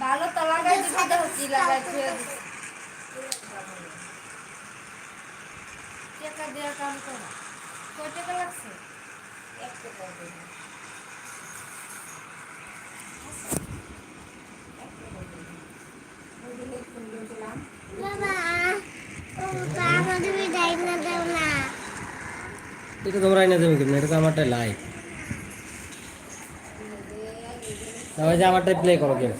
ভালো তো লাগাই দিবি তো লাগাই ফেলে টাকা দেওয়া কাম করো। কয় টাকা লাগছে? এক টাকা দেবো এটা তোমরা দেবে এটা তো আমারটাই লাইভ প্লে করো গেম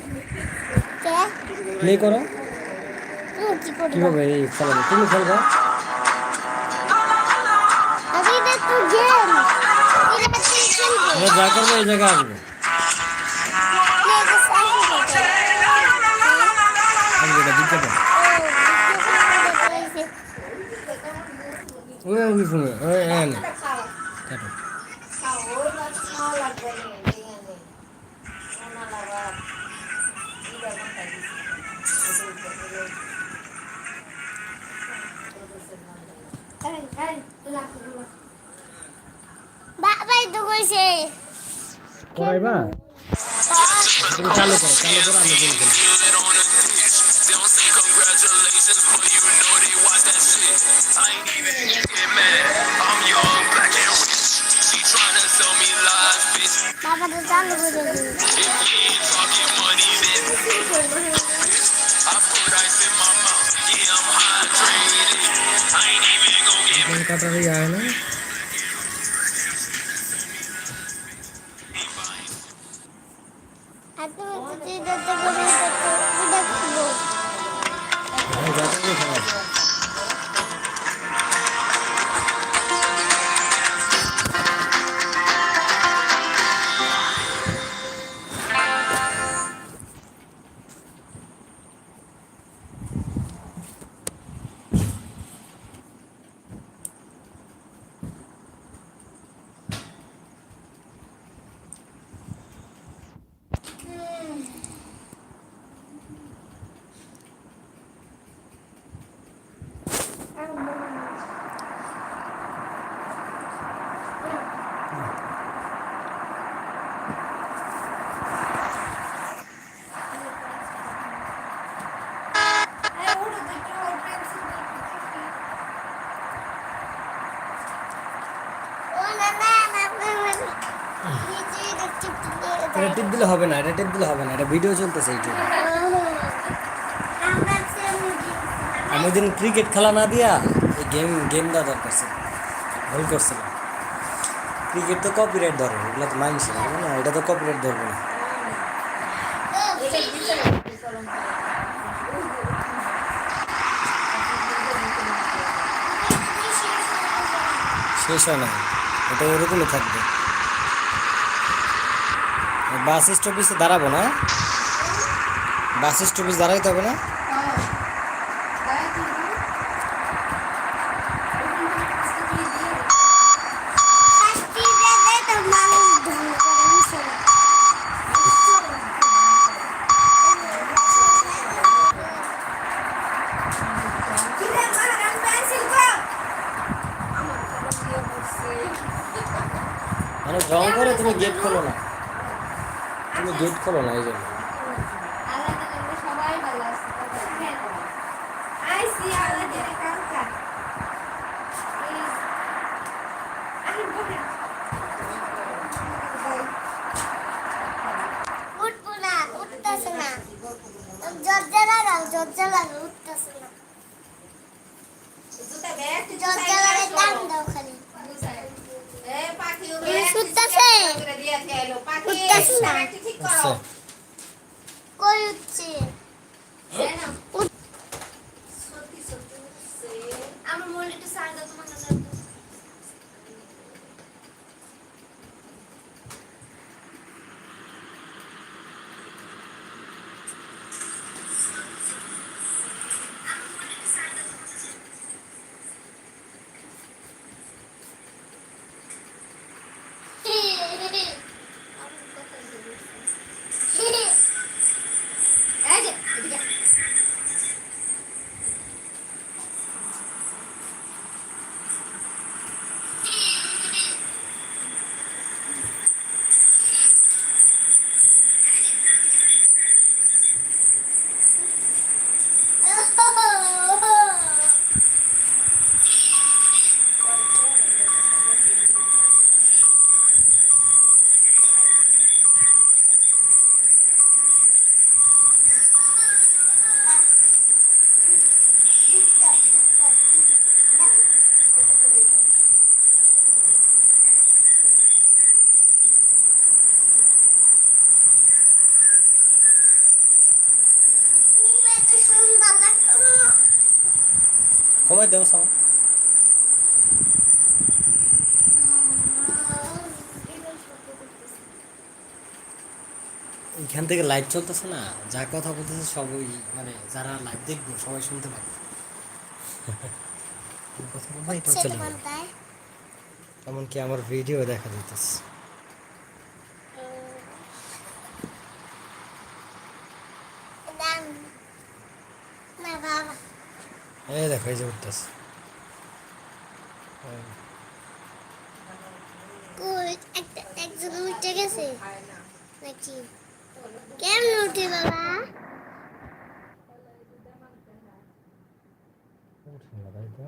প্লে করো। তুমি কি করবে? কীভাবে এই খেলাবে তুমি খেলবে? আমি যা করবে এই জায়গায় আসবে। ওই ওই শুনে ওই না বাবাই তো কইছে। করাইবা তুমি চালু করো চালু করো আমি গেম বাবা তো চালু করে গেম কাটারই আয় না টিপ দিলে হবে না, এটা দিলে হবে না, এটা ভিডিও চলতেছে এইটুকু আমি দিন ক্রিকেট খেলা না দিয়া এই গেম গেম দেওয়া দরকার ছিল, ভুল করছিলাম। ক্রিকেট তো কপিরাইট ধরে, এগুলো তো মাইন্স না, এটা তো কপিরাইট ধরবে না। শেষ হয় না এটা ওরকমই থাকবে। বাস স্টপেজে দাঁড়াবো না। বাস স্টপেজ দাঁড়াইতে হবে না। মানে রং করে তুমি গেট খোলো না। গেট খোলো না এই জন্য সবাই ভালো আছে আইসি আলাদা কালকা উঠবো না উঠতেছে না জর্জা লাগাও জর্জা লাগাও উঠতেছে না জর্জা লাগাই টান দাও খালি উঠতেছে উঠতেছে না আচ্ছা কই উঠছে আমার মনে একটু সার দাও তোমার কাছে এই যে এদিকে কমাই দেও সাউন্ড এইখান থেকে লাইভ চলতেছে না যা কথা বলতেছে সবই মানে যারা লাইভ দেখবে সবাই শুনতে পাবে কথা চলে কোনটায় এমনকি আমার ভিডিও দেখা যেতেছে দাম না বাবা এই দেখো এই যে উঠতেছে। কই একজন উঠে গেছে? নাকি? কেমন উঠে বাবা? উঠছে না তাই তো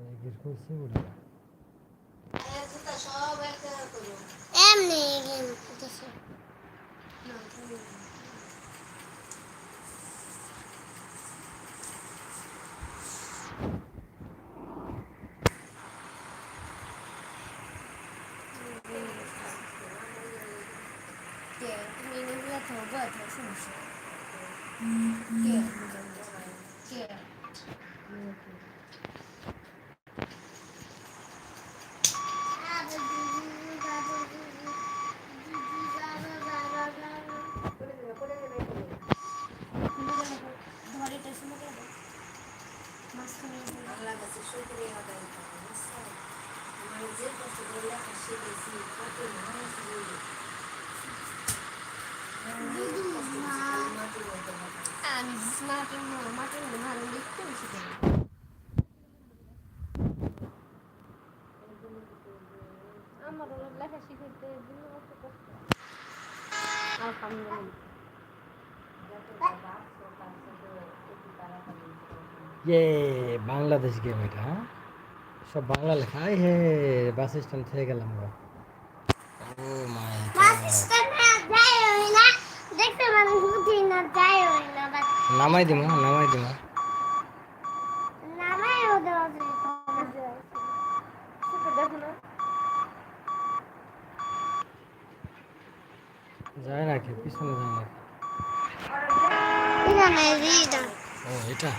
এগির করছে উঠবে এই জুতা সব এক জায়গায় করো। এমনি গেম উঠেছে তুমি এগুলো ধরবো ইয়ে বাংলাদেশ গেম এটা হ্যাঁ? সব বাংলা লেখা। আই হে বাস স্ট্যান্ড থেকে গেলাম গো। ও মাই না। বাস নামাই দিমা নামাই দিমু নামাই ওদের ওদের দেখো না যায় না কি পিছনে যায় না এটা নাই রিডা ও এটা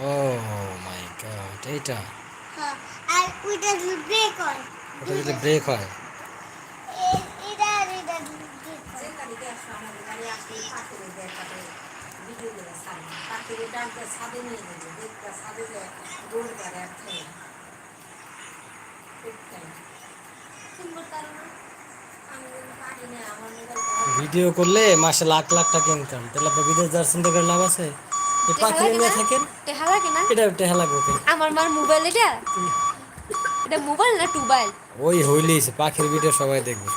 ও মাই গড এইটা হ্যাঁ আর ওইটা ব্রেক হয় ওটা যদি ব্রেক হয় এ- এটা রিডা ব্রেক হয় যে গাড়িতে আসো আমাদের গাড়ি আসলে পাখিরে দেয় তাকে ভিডিও করে ছাড়ে পাখিরে ডাকতে ছাদে নিয়ে যাবে দেখতে ছাদে যায় গোল করে আর দেখতেন সুন্দর তার না? আমি বলি, পারি না আমার মোবাইলটা ভিডিও করলে মাসে লাখ লাখ টাকা ইনকাম তাহলে বিদেশ যাওয়ার চিন্তা করে লাভ আছে? পাখি নিয়ে থাকেন? টেহা লাগে না এটা টেহা লাগবে আমার মার মোবাইল এটা? এটা মোবাইল না টুবাইল ওই হইলেই পাখির ভিডিও সবাই দেখবে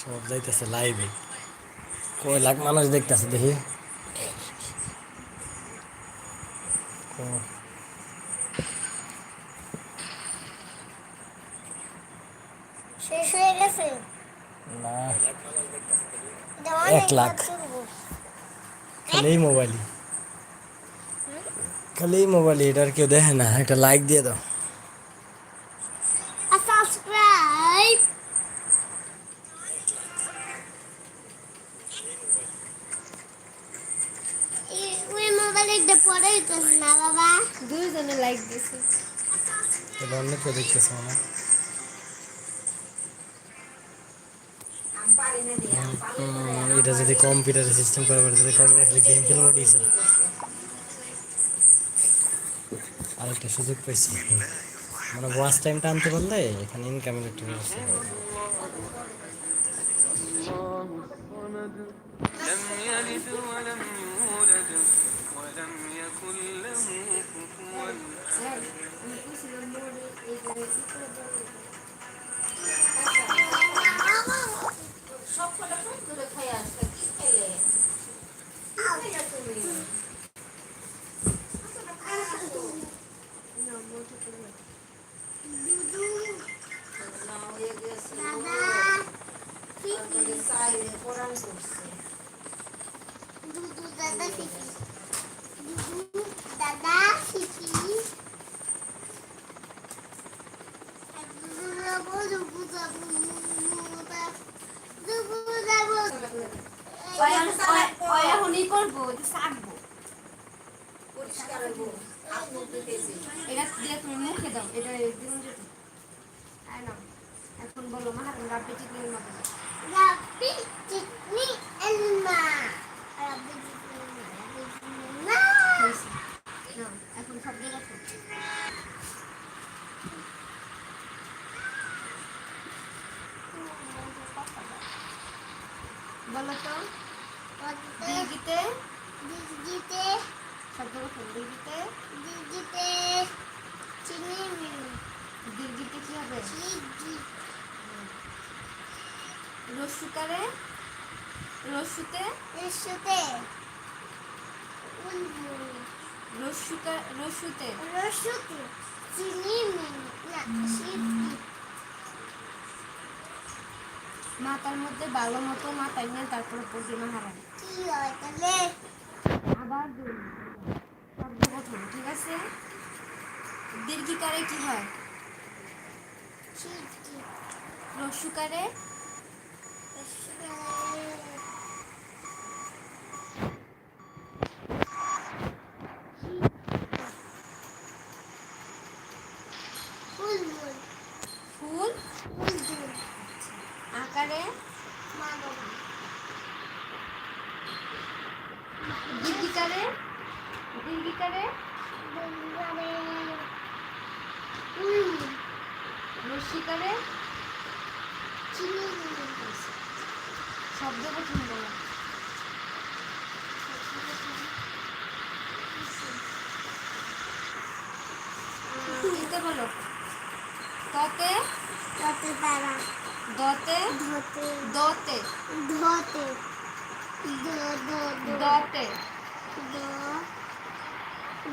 সব যাইতেছে লাইভে কয় লাখ মানুষ দেখতেছে দেখি ও, শেষ হয়ে গেছে না এটা এক অনেক লাখ। খালি এই মোবাইলই খালি এই মোবাইলই এটা আর কেউ দেখে না। একটা লাইক দিয়ে দাও। পড়ে না বাবা। দুইজনে লাইক দিছে অন্য কেউ দেখতেছে না। এটা যদি কম্পিউটারে সিস্টেম করা পারে তাহলে কম্পিউটারে গেম খেলবো দিয়েছে আরেকটা সুযোগ পাইছি মানে ওয়াচ টাইমটা আনতে পারলে এখানে ইনকামের একটা ব্যবস্থা হবে। لم يلد ولم يولد ولم يكن له كفوا সব মুখে দাও এটা দিন না এখন বলো মা রাব্বি চিকনির মতো। রাব্বি চিকনি এলমা। বলো তো? শব্দ চিনি কি হবে? রসুকারে? রসুতে? রসুতে। রসুকা রসুতে? রসুতে। চিনি না চিনি। মাথার মধ্যে ভালো মতো মাথায় নিয়ে তারপরে প্রতিমা হারান হয় তাহলে আবার ঠিক আছে? দীর্ঘিকারে কি হয়? রসুকারে রসুকারে রসুতে উলবুল ফুল উলবুল আকারে মা বাবা বন্ধুরে উলবুল রসিকারে শব্দ প্রথম বলো। এতে বলো? ততে? কত তারা। দতে? ধতে। দতে। ধতে। দতে। দ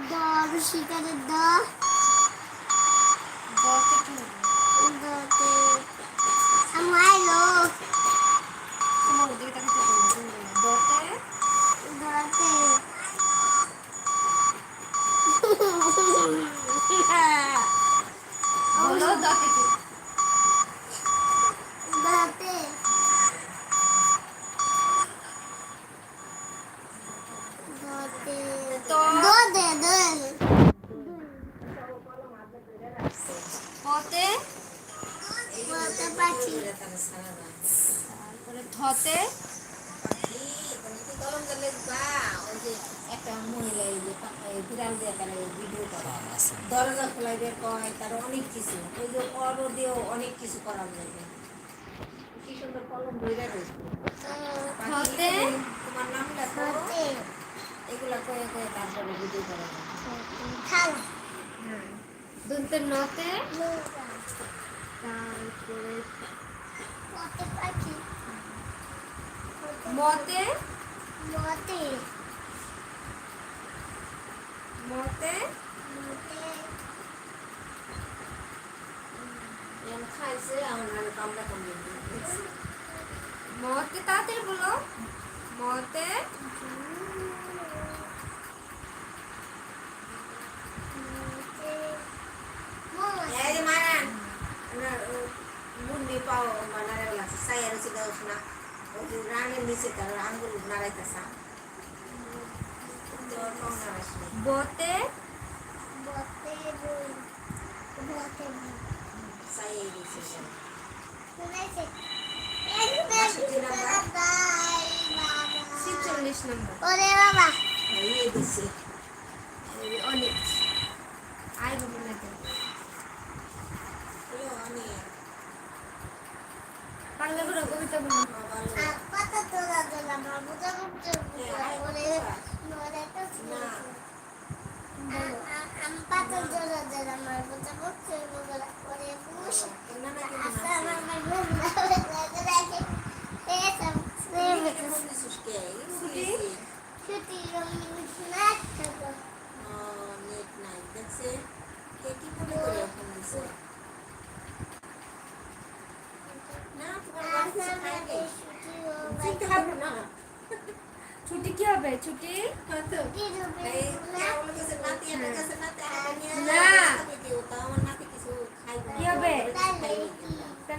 দ শিকারে দ। দতে কি হবে? দতে। আমাইলো তোমার ওদিকে তাকাতে। দতে? দতে। বলো দতে কি দতে দতে তো দতে দতে সারা রাত তারপরে ধতে। কলম গেলে বা ওই যে একটা মহিলা এই যে বিড়াল দিয়ে তারা ভিডিও করে। দরজা খোলাই বের কয় তার অনেক কিছু। ওই যে অর্ডার দিয়েও অনেক কিছু করা যাবে কি সুন্দর কলম ধরে রয়েছে তোমার নাম লেখো দতে এগুলা কয়ে কয়ে তারপরে ভিডিও করা যাবে দন্তে নতে? তারপরে দতে পাখি মতে? দতে মতে। দতে এখন খাইছে আমার কামড়া কামড়ে মতে তাড়াতাড়ি বলো। মতে? আঙ্গুল নাড়াইতেছা তোর পাও নাড়াইছ না বতে বতে বতে সাইয়াই দিয়েছে সে। শুনেছে ছিচল্লিশ নম্বর ওরে বাবা ইয়ে দিছে এই অনেক আই বলো না তো ওই অনেক বাংলা করে কবিতা বলো ভালো পাতা তোলা তোলা বাবুটা করতে ওরে ওরে তো না আম পাতা জোড়া জোড়া আমার বুঝা করতে ওরে পুষ কেন না আচ্ছা আমার আমার বুঝা রাখে এসব কেন দিছিস কে ছুটি ছুটি না থাকো নেট নাই দেখছে কে কি করে করে ফোন দিছে না তোমার বাড়ি কিছু খাই নেই চিনতে পারব না ছুটি কি হবে ছুটি এই আমার কাছে নাতি আমার কাছে নাতি আগে নিয়ে না। আসতে দিও তা আমার নাতি কিছু খাইবে না। কি হবে? খাইবে না। তাহলে কি হবে চিন্তা করো না। দুদিন পরে পরীক্ষা এখন যদি আমার তোমার একদম হয় আমার মাথা ওই যে তুই যে এই করবি বিশ্বাস করব কেমনে ছুটি রবীন্দ্রনাথ ঠাকুর কি হবে না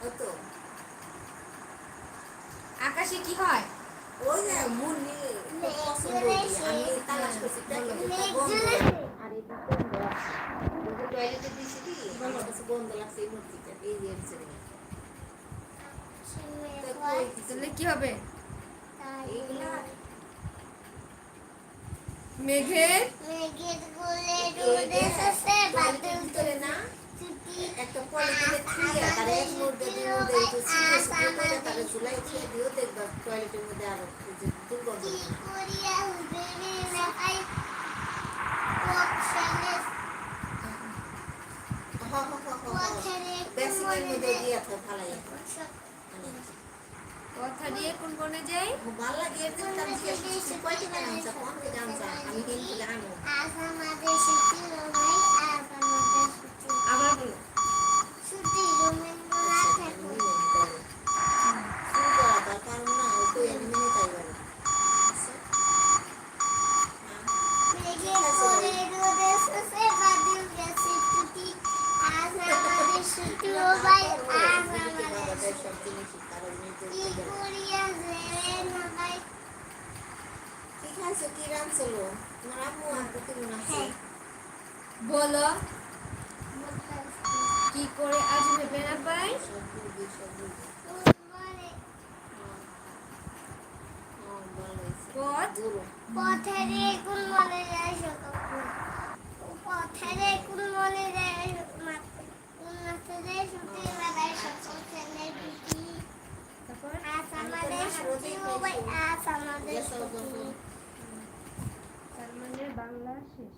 ও তো আকাশে কি হয়? ওই যে আমি তালাশ করছি প্যাকেটে একটা গন্ধ আর এটা গন্ধ আছে ওই যে টয়লেটে দিয়েছি কি? আমার কাছে গন্ধ লাগছে এই মূর্তিটা এই যে তাহলে কি হবে? এইগুলা মেঘের গোলে রোদে টয়লেটের বাদল ভিতরে না একটা পলিথিনে থুইয়া তার এক মধ্যে দুই মধ্যে একটু ছিটে ছিটে করে তার ঝুলাই ছেড়ে দিও দেখবা টয়লেটের মধ্যে আরও যে দুর্গন্ধ কি করিয়া হুবে না আই পথেরে বেসিনের মধ্যে দিয়ে তো ভালো কথা দিয়ে কোন কোনে যাই? বাল্লা দিয়ে জিজ্ঞেস করছি কয়টি গান আছে কোন গান আছে আমি কিন্তু জানো। আজ আমাদের ছুটি বলো। কি করে আজ ভেবে না পাই? পথ। পথেরে কোন মনে যায় সকাল কোন মনে যায় কোন মাসে যায় ছুটি বেলায় সকল ছেলে বিটি আজ আমাদের ও আজ আমাদের ছুটি মানে বাংলা শেষ।